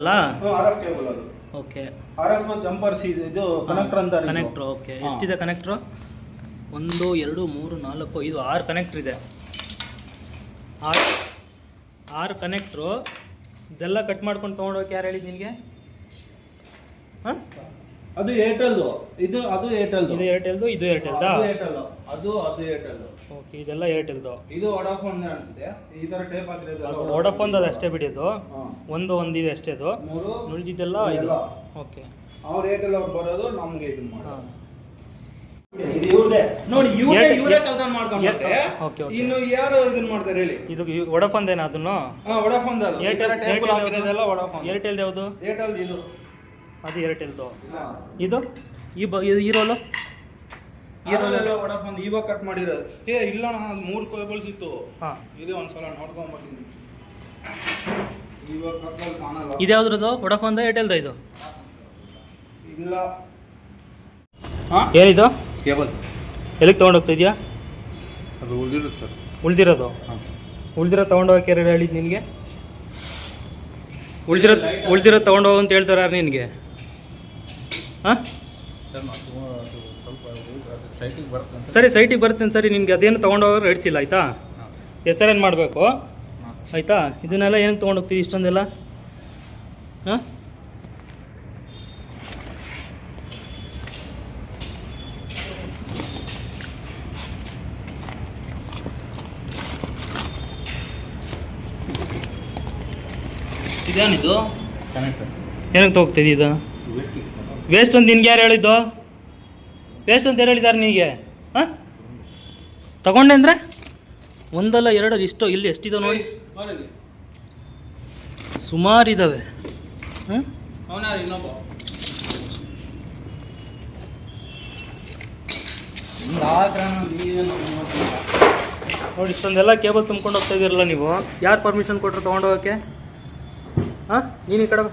ಅಲ್ಲ? R F cable ಅದು. Okay. R F jumpers ಇದು ಕನೆಕ್ಟರ್. Connector okay. ಎಷ್ಟಿದೆ ಕನೆಕ್ಟ್ರು ಒಂದು ಎರಡು ಮೂರು ನಾಲ್ಕು ಐದು ಆರು ಕನೆಕ್ಟ್ರ್ ಇದೆ. ಆರು ಆರು ಕನೆಕ್ಟ್ರು ಇದೆಲ್ಲ ಕಟ್ ಮಾಡ್ಕೊಂಡು ತೊಗೊಂಡೋಗಿ ಯಾರು ಹೇಳಿದ್ದು ನಿನಗೆ? ಹಾಂ? ಅದು ಏರ್ಟೆಲ್ ಇದು ಅದು ಏರ್ಟೆಲ್ ಇದು ಏರ್ಟೆಲ್ದು ಇದು ಏರ್ಟೆಲ್ದಾ? ಅದು ಏರ್ಟೆಲ್ ಅದು ಅದು ಏರ್ಟೆಲ್ ಓಕೆ ಇದೆಲ್ಲ ಏರ್ಟೆಲ್ದು. ಇದು ವಡಾಫೋನ್ ಅನ್ಸುತ್ತೆ. ಈ ತರ ಟೇಪ್ ಹಾಕಿರೋದು ಅದು ಅಷ್ಟೇ ಬಿಡಿದು ಒಂದು ಒಂದು ಇದೆ ಅಷ್ಟೇ ಅದು. ಮೂರು ನುಳಿದಿದ್ದೆಲ್ಲ ಇದು. ಓಕೆ. ಅವ್ರ ಏರ್ಟೆಲ್ ಅವ್ರು ಬರೋದು ನಮ್ಗೆ ಮಾಡೋದು. ಇದು ಇವ್ರದೇ. ನೋಡಿ ಇವ್ರೇ ಏರ್ಟೆಲ್- ಇವರೇ ಕಲ್ತಾನ್ ಮಾಡ್ಕೊಂಡ್ರೆ ಓಕೆ, ಓಕೆ. ಇನ್ನು ಯಾರು ಇದನ್ನ ಮಾಡ್ತಾರೆ ಹೇಳಿ? ಇದು ಅದನ್ನು? ಏರ್ಟೆಲ್ ಏರ್ಟೆಲ್ ಯಾವುದು? ಏರ್ಟೆಲ್ ಇದು. ಅದು ಏರ್ಟೆಲ್ದು. ಇದು? ಈ ಬ ಇದು ಈ ರೋಲು ಈ ರೋಲ್ ಅದೆಲ್ಲ ವಡಾಫೋನ್ ಇವಾಗ ಕಟ್ ಮಾಡಿರೋದು ಏ ಇಲ್ಲ ನಾನು ಮೂರು ಕೇಬಲ್ಸ್ ಇತ್ತು. ಹಾಂ. ಇದೆ ಒಂದ್ಸಲ ನೋಡ್ಕೊಂಡ್ಬರ್ತೀನಿ ಇವಾಗ ಕತ್ಲಲ್ಲಿ ಕಾಣಲ್ಲ. ಇದು ಯಾವ್ದ್ರದ್ದು? ವೋಡಫೋನ್ದ ಏರ್ಟೆಲ್ದ ಇದು? ಇಲ್ಲ. ಹಾ? ಏನಿದು? ಕೇಬಲ್. ಎಲ್ಲಿಗೆ ತೊಗೊಂಡೋಗ್ತಾ ಇದೆಯಾ ಅದು ಉಳಿದಿರುತ್ತೆ ಸರ್. ಉಳ್ದಿರೋದು? ಹಾಂ. ಉಳ್ದಿರೋ ತೊಗೊಂಡೋಗಕ್ಕೆ ಯಾರು ಹೇಳಿದ್ದು ನಿನಗೆ? ಉಳ್ದಿರೋ ಉಳ್ದಿರೋ ತೊಗೊಂಡೋಗು ಅಂತ ಹೇಳ್ತಾರೆ ನಿನಗೆ? ಹಾಂ? ಸರ್ ಸೈಟಿಗೆ ಬರ್ತೀನಿ ಸರಿ ನಿನಗೆ ಅದೇನು ತೊಗೊಂಡೋಗೋರು ಹಿಡ್ಸಿಲ್ಲ ಆಯಿತಾ? ಹೆಸರೇನು ಮಾಡಬೇಕು. ಆಯಿತಾ? ಇದನ್ನೆಲ್ಲ ಏನಕ್ಕೆ ತೊಗೊಂಡೋಗ್ತೀವಿ ಇಷ್ಟೊಂದೆಲ್ಲ? ಹಾಂ? ಇದೇನಿದು? ಏನಕ್ಕೆ ತೊಗೋಗ್ತಿದ್ದೀ ಇದು? ವೇಸ್ಟ್ ಅಂತ ನಿನ್ಗೆ ಯಾರು ಹೇಳಿದ್ದು? ವೇಸ್ಟ್ ಅಂತ ಯಾರು ಹೇಳಿದ್ದಾರೆ ನಿನಗೆ? ಹಾಂ? ತಗೊಂಡೆ ಅಂದರೆ? ಒಂದಲ್ಲ ಎರಡು ಇಷ್ಟು ಇಲ್ಲಿ ಎಷ್ಟಿದೆ ನೋಡಿ? ಸುಮಾರು ಇದ್ದಾವೆ ಹಾಂ? ನೋಡಿ ಇಷ್ಟೊಂದೆಲ್ಲ ಕೇಬಲ್ ತುಂಬ್ಕೊಂಡು ಹೋಗ್ತಾ ಇದ್ದೀರಲ್ಲ ನೀವು. ಯಾರು ಪರ್ಮಿಷನ್ ಕೊಟ್ಟರು ತೊಗೊಂಡೋಗೋಕ್ಕೆ ಹಾಂ? ನೀನು ಈ ಕಡೆ ಬಾ.